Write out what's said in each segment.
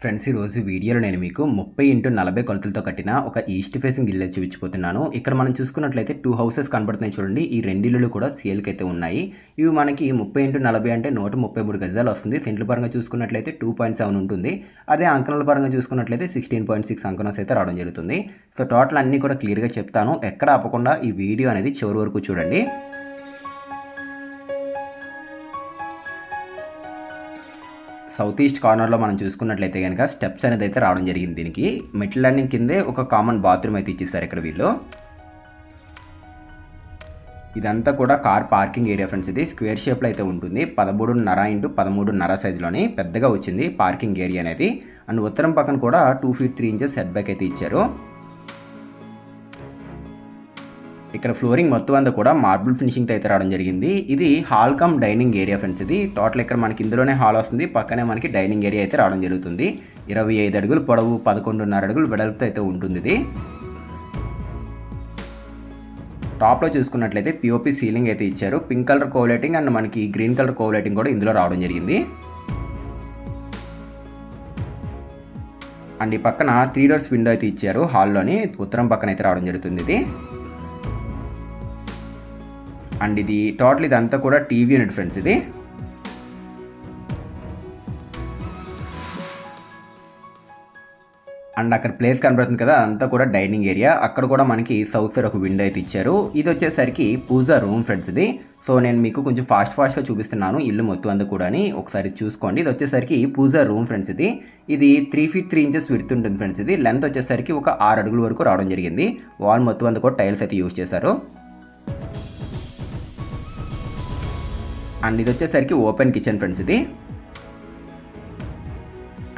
Friends ఈరోజు వీడియోలో నేను మీకు ముప్పై ఇంటూ నలభై కొలతలతో కట్టిన ఒక ఈస్ట్ ఫేసింగ్ ఇల్లు చూపించిపోతున్నాను ఇక్కడ మనం చూసుకున్నట్లయితే టూ హౌసెస్ కనబడుతున్నాయి చూడండి. ఈ రెండు ఇల్లులు కూడా సేల్కి అయితే ఉన్నాయి. ఇవి మనకి ముప్పై ఇంటూ నలభై అంటే నూట ముప్పై మూడు గజాలు వస్తుంది. సెంట్ల పరంగా చూసుకున్నట్లయితే టూ పాయింట్ సెవెన్ ఉంటుంది. అదే అంకణాల పరంగా చూసుకున్నట్లయితే సిక్స్టీన్ పాయింట్ సిక్స్ అంకణాస్ అయితే రావడం జరుగుతుంది. సో టోటల్ అన్నీ కూడా క్లియర్గా చెప్తాను. ఎక్కడ ఆపకుండా ఈ వీడియో అనేది చివరి వరకు చూడండి. సౌత్ ఈస్ట్ కార్నర్లో మనం చూసుకున్నట్లయితే కనుక స్టెప్స్ అనేది అయితే రావడం జరిగింది దీనికి. మెట్ల ల్యాండింగ్ కిందే ఒక కామన్ బాత్రూమ్ అయితే ఇచ్చేసారు ఇక్కడ వీళ్ళు. ఇదంతా కూడా కార్ పార్కింగ్ ఏరియా ఫ్రెండ్స్ ఇది. స్క్వేర్ షేప్లో అయితే ఉంటుంది. పదమూడున్నర ఇంటూ పదమూడున్నర సైజులోని పెద్దగా వచ్చింది పార్కింగ్ ఏరియా అనేది. అండ్ ఉత్తరం పక్కన కూడా two feet three inches set back అయితే ఇచ్చారు. ఇక్కడ ఫ్లోరింగ్ మొత్తం అంతా కూడా మార్బుల్ ఫినిషింగ్ అయితే రావడం జరిగింది. ఇది hall cum dining area friends ఇది. టోటల్ ఇక్కడ మనకి ఇందులోనే హాల్ వస్తుంది. పక్కనే మనకి డైనింగ్ ఏరియా అయితే రావడం జరుగుతుంది. ఇరవై ఐదు అడుగులు పొడవు పదకొండున్నర అడుగులు వెడల్పుతో అయితే ఉంటుంది ఇది. టాప్లో చూసుకున్నట్లయితే పిఓపి సీలింగ్ అయితే ఇచ్చారు. Pink colour cove lighting and మనకి గ్రీన్ కలర్ కోవలైటింగ్ కూడా ఇందులో రావడం జరిగింది. అండ్ ఈ పక్కన త్రీ డోర్స్ విండో అయితే ఇచ్చారు. హాల్లోని ఉత్తరం పక్కన అయితే రావడం జరుగుతుంది ఇది. అండ్ ఇది టోటల్ ఇదంతా కూడా టీవీ యూనిట్ ఫ్రెండ్స్ ఇది. అండ్ అక్కడ ప్లేస్ కనబడుతుంది కదా అంతా కూడా డైనింగ్ ఏరియా. అక్కడ కూడా మనకి సౌత్ సైడ్ ఒక విండో అయితే ఇచ్చారు. ఇది వచ్చేసరికి పూజా రూమ్ ఫ్రెండ్స్ ఇది. సో నేను మీకు కొంచెం ఫాస్ట్ ఫాస్ట్గా చూపిస్తున్నాను ఇల్లు మొత్తం అంతా కూడా ఒకసారి చూసుకోండి. ఇది వచ్చేసరికి పూజా రూమ్ ఫ్రెండ్స్ ఇది. ఇది త్రీ ఫీట్ త్రీ ఇంచెస్ విడుతుంటుంది ఫ్రెండ్స్ ఇది. లెంత్ వచ్చేసరికి ఒక ఆరు అడుగుల వరకు రావడం జరిగింది. వాల్ మొత్తం అంతా కూడా టైల్స్ అయితే యూజ్ చేశారు. అండ్ ఇది వచ్చేసరికి ఓపెన్ కిచెన్ ఫ్రెండ్స్ ఇది.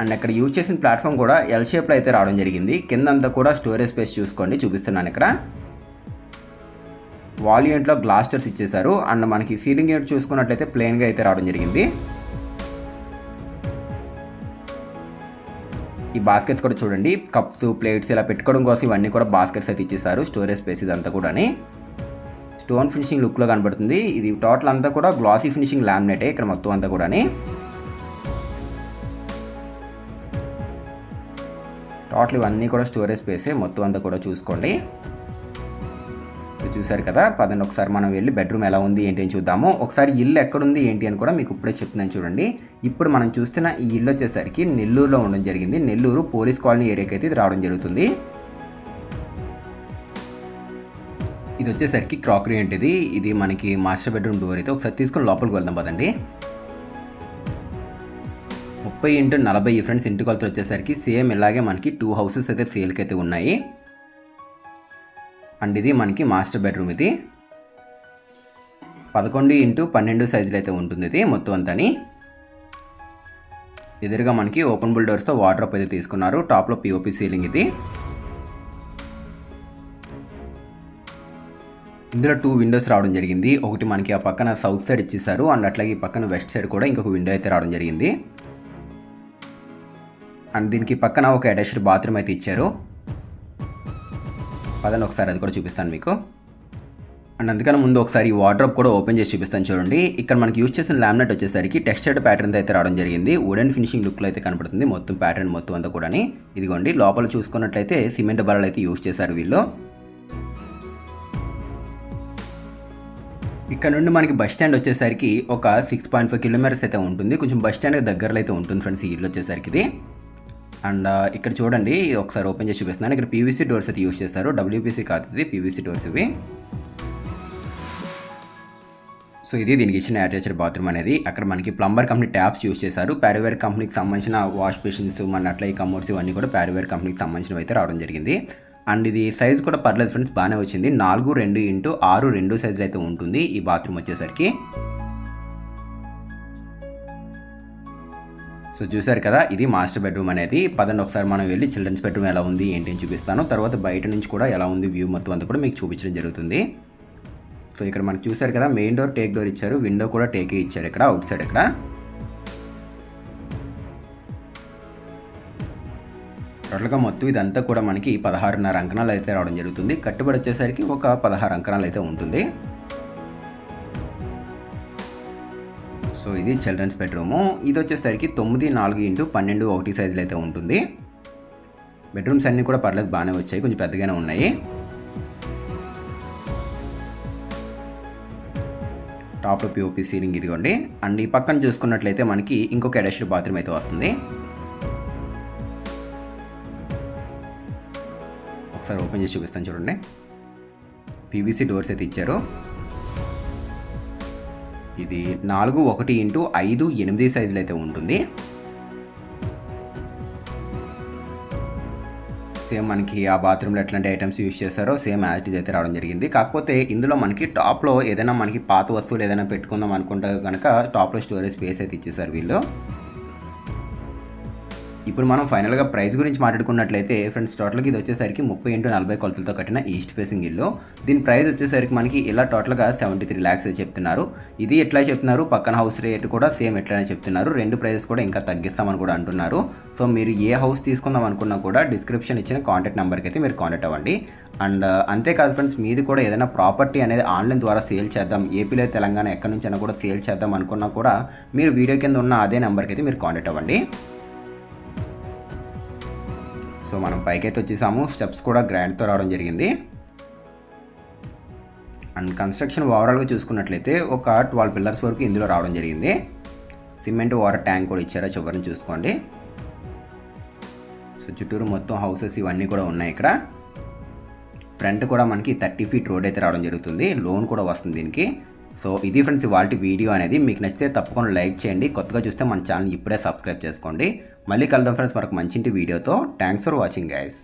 అండ్ అక్కడ యూజ్ చేసిన ప్లాట్ఫామ్ కూడా ఎల్ షేప్లో అయితే రావడం జరిగింది. కిందంతా కూడా స్టోరేజ్ స్పేస్ చూసుకోండి చూపిస్తున్నాను ఇక్కడ. వాల్ యూనిట్లో గ్లాస్టర్స్ ఇచ్చేసారు అండ్ మనకి సీలింగ్ యూనిట్ చూసుకున్నట్లయితే ప్లెయిన్గా అయితే రావడం జరిగింది. ఈ బాస్కెట్స్ కూడా చూడండి. కప్స్ ప్లేట్స్ ఇలా పెట్టుకోవడం కోసం ఇవన్నీ కూడా బాస్కెట్స్ అయితే ఇచ్చేసారు స్టోరేజ్ స్పేస్ ఇదంతా కూడాని. స్టోన్ ఫినిషింగ్ లుక్లో కనబడుతుంది. ఇది టోటల్ అంతా కూడా గ్లాసీ ఫినిషింగ్ లామినేటే ఇక్కడ మొత్తం అంతా కూడాని. టోటల్ ఇవన్నీ కూడా స్టోరేజ్ స్పేసే మొత్తం అంతా కూడా చూసుకోండి. చూసారు కదా పదండి ఒకసారి మనం వెళ్ళి బెడ్రూమ్ ఎలా ఉంది ఏంటి అని చూద్దాము. ఒకసారి ఇల్లు ఎక్కడుంది ఏంటి అని కూడా మీకు ఇప్పుడే చెప్తున్నాను చూడండి. ఇప్పుడు మనం చూస్తున్న ఈ ఇల్లు వచ్చేసరికి నెల్లూరులో ఉండడం జరిగింది. నెల్లూరు పోలీస్ కాలనీ ఏరియాకి అయితే ఇది రావడం జరుగుతుంది. ఇది వచ్చేసరికి క్రాకరీ ఏంటిది ఇది మనకి మాస్టర్ బెడ్రూమ్ డోర్ అయితే ఒకసారి తీసుకొని లోపలికి వెళ్దాం పదండి. ముప్పై ఇంటూ నలభై ఫ్రెండ్స్ ఇంటి కొలతలు వచ్చేసరికి సేమ్ ఇలాగే మనకి టూ హౌసెస్ అయితే సేల్కి అయితే ఉన్నాయి. అండ్ ఇది మనకి మాస్టర్ బెడ్రూమ్ ఇది. పదకొండు ఇంటూ పన్నెండు సైజులు అయితే ఉంటుంది ఇది మొత్తం అంతని. ఎదురుగా మనకి ఓపెన్ బుల్ డోర్స్తో వాటర్ అప్ అయితే తీసుకున్నారు. టాప్లో పిఓపి సీలింగ్ ఇది. ఇందులో టూ విండోస్ రావడం జరిగింది. ఒకటి మనకి ఆ పక్కన సౌత్ సైడ్ ఇచ్చేసారు అండ్ అట్లాగే ఈ పక్కన వెస్ట్ సైడ్ కూడా ఇంకొక విండో అయితే రావడం జరిగింది. అండ్ దీనికి పక్కన ఒక అటాచ్డ్ బాత్రూమ్ అయితే ఇచ్చారు. పదండి ఒకసారి అది కూడా చూపిస్తాను మీకు. అండ్ అందుకని ముందు ఒకసారి ఈ కూడా ఓపెన్ చేసి చూపిస్తాను చూడండి. ఇక్కడ మనకి యూజ్ చేసిన లామినేట్ వచ్చేసరికి టెక్స్చర్డ్ ప్యాటర్న్ అయితే రావడం జరిగింది. వుడెన్ ఫినిషింగ్ లుక్లో అయితే కనపడుతుంది. మొత్తం ప్యాటర్న్ మొత్తం అంతా కూడా ఇదిగోండి లోపల చూసుకున్నట్లయితే సిమెంట్ బలాలు అయితే యూజ్ చేశారు వీళ్ళు. ఇక్కడ నుండి మనకి బస్ స్టాండ్ వచ్చేసరికి ఒక సిక్స్ పాయింట్ ఫైవ్ కిలోమీటర్స్ అయితే ఉంటుంది. కొంచెం బస్ స్టాండ్ దగ్గరలో అయితే ఉంటుంది ఫ్రెండ్స్ ఈ ఇల్లు వచ్చేసరికి ఇది. అండ్ ఇక్కడ చూడండి ఒకసారి ఓపెన్ చేసి చూపిస్తున్నాను. ఇక్కడ పీవీసీ డోర్స్ అయితే యూస్ చేస్తారు. డబ్ల్యూపీసీ కాదు ఇది పీవీసీ డోర్స్ ఇవి. సో ఇది దీనికి ఇచ్చిన అటాచ్డ్ బాత్రూమ్ అనేది. అక్కడ మనకి ప్లంబర్ కంపెనీ ట్యాప్స్ యూస్ చేశారు. ప్యారివేర్ కంపెనీకి సంబంధించిన వాష్ బేషన్స్ మన అట్లా ఈ కమోడ్స్ ఇవన్నీ కూడా ప్యారివేర్ కంపెనీకి సంబంధించినవి అయితే రావడం జరిగింది. అండ్ ఇది సైజ్ కూడా పర్లేదు ఫ్రెండ్స్ బాగానే వచ్చింది. నాలుగు రెండు ఇంటూ ఆరు రెండు సైజులు అయితే ఉంటుంది ఈ బాత్రూమ్ వచ్చేసరికి. సో చూసారు కదా ఇది మాస్టర్ బెడ్రూమ్ అనేది. పదండి ఒకసారి మనం వెళ్ళి చిల్డ్రన్స్ బెడ్రూమ్ ఎలా ఉంది ఏంటి అని చూపిస్తాను. తర్వాత బయట నుంచి కూడా ఎలా ఉంది వ్యూ మొత్తం అంతా కూడా మీకు చూపించడం జరుగుతుంది. సో ఇక్కడ మనకు చూసారు కదా మెయిన్ డోర్ టేక్ డోర్ ఇచ్చారు విండో కూడా టేకే ఇచ్చారు ఇక్కడ అవుట్ సైడ్ ఇక్కడ. టోటల్గా మొత్తం ఇదంతా కూడా మనకి పదహారున్నర అంకణాలు అయితే రావడం జరుగుతుంది. కట్టుబడి వచ్చేసరికి ఒక పదహారు అంకణాలు అయితే ఉంటుంది. సో ఇది చిల్డ్రన్స్ బెడ్రూము. ఇది వచ్చేసరికి తొమ్మిది నాలుగు ఇంటూ పన్నెండు ఒకటి సైజులో అయితే ఉంటుంది. బెడ్రూమ్స్ అన్నీ కూడా పర్లేదు బాగానే వచ్చాయి కొంచెం పెద్దగానే ఉన్నాయి. టాప్లో పిఓపి సీలింగ్ ఇదిగోండి. అండ్ ఈ పక్కన చూసుకున్నట్లయితే మనకి ఇంకొక అటాచ్డ్ బాత్రూమ్ అయితే వస్తుంది. ఒకసారి ఓపెన్ చేసి చూపిస్తాను చూడండి. పీవీసీ డోర్స్ అయితే ఇచ్చారు. ఇది నాలుగు ఒకటి ఇంటూ ఐదు ఎనిమిది సైజులు అయితే ఉంటుంది. సేమ్ మనకి ఆ బాత్రూంలో ఎట్లాంటి ఐటమ్స్ యూస్ చేస్తారో సేమ్ యాజ్ అయితే రావడం జరిగింది. కాకపోతే ఇందులో మనకి టాప్లో ఏదైనా మనకి పాత వస్తువులు ఏదైనా పెట్టుకుందాం అనుకుంటే కనుక టాప్లో స్టోరేజ్ స్పేస్ అయితే ఇచ్చేసారు వీళ్ళు. ఇప్పుడు మనం ఫైనల్గా ప్రైస్ గురించి మాట్లాడుకున్నట్లయితే ఫ్రెండ్స్ టోటల్గా ఇది వచ్చేసరికి ముప్పై ఇంటూ నలభై కొలతలతో కట్టిన ఈస్ట్ ఫేసింగ్ ఇల్లు. దీని ప్రైస్ వచ్చేసరికి మనకి ఇలా టోటల్గా సెవెంటీ త్రీ ల్యాక్స్ చెప్తున్నారు. ఇది ఎట్లా చెప్తున్నారు? పక్కన హౌస్ రేట్ కూడా సేమ్ ఎట్లానే చెప్తున్నారు. రెండు ప్రైజెస్ కూడా ఇంకా తగ్గిస్తామని కూడా అంటున్నారు. సో మీరు ఏ హౌస్ తీసుకుందాం అనుకున్నా కూడా డిస్క్రిప్షన్ ఇచ్చిన కాంటాక్ట్ నెంబర్కి అయితే మీరు కాంటాక్ట్ అవ్వండి. అండ్ అంతేకాదు ఫ్రెండ్స్ మీది కూడా ఏదైనా ప్రాపర్టీ అనేది ఆన్లైన్ ద్వారా సేల్ చేద్దాం. ఏపీలో తెలంగాణ ఎక్కడి నుంచైనా కూడా సేల్ చేద్దాం అనుకున్నా కూడా మీరు వీడియో కింద ఉన్న అదే నెంబర్కి అయితే మీరు కాంటాక్ట్ అవ్వండి. సో మనం పైకైతే వచ్చేసాము. స్టెప్స్ కూడా గ్రాండ్తో రావడం జరిగింది. అండ్ కన్స్ట్రక్షన్ ఓవరాల్గా చూసుకున్నట్లయితే ఒక ట్వెల్వ్ పిల్లర్స్ వరకు ఇందులో రావడం జరిగింది. సిమెంట్ వాటర్ ట్యాంక్ కూడా ఇచ్చారా చివరిని చూసుకోండి. సో చుట్టూరు మొత్తం హౌసెస్ ఇవన్నీ కూడా ఉన్నాయి ఇక్కడ. ఫ్రంట్ కూడా మనకి థర్టీ ఫీట్ రోడ్ అయితే రావడం జరుగుతుంది. లోన్ కూడా వస్తుంది దీనికి. సో ఇది ఫ్రెండ్స్ ఇవాళ వీడియో అనేది. మీకు నచ్చితే తప్పకుండా లైక్ చేయండి. కొత్తగా చూస్తే మన ఛానల్ ఇప్పుడే సబ్స్క్రైబ్ చేసుకోండి. మళ్ళీ కలుద్దాం ఫ్రెండ్స్ మరొక మంచి వీడియోతో థ్యాంక్స్ ఫర్ వాచింగ్ గైస్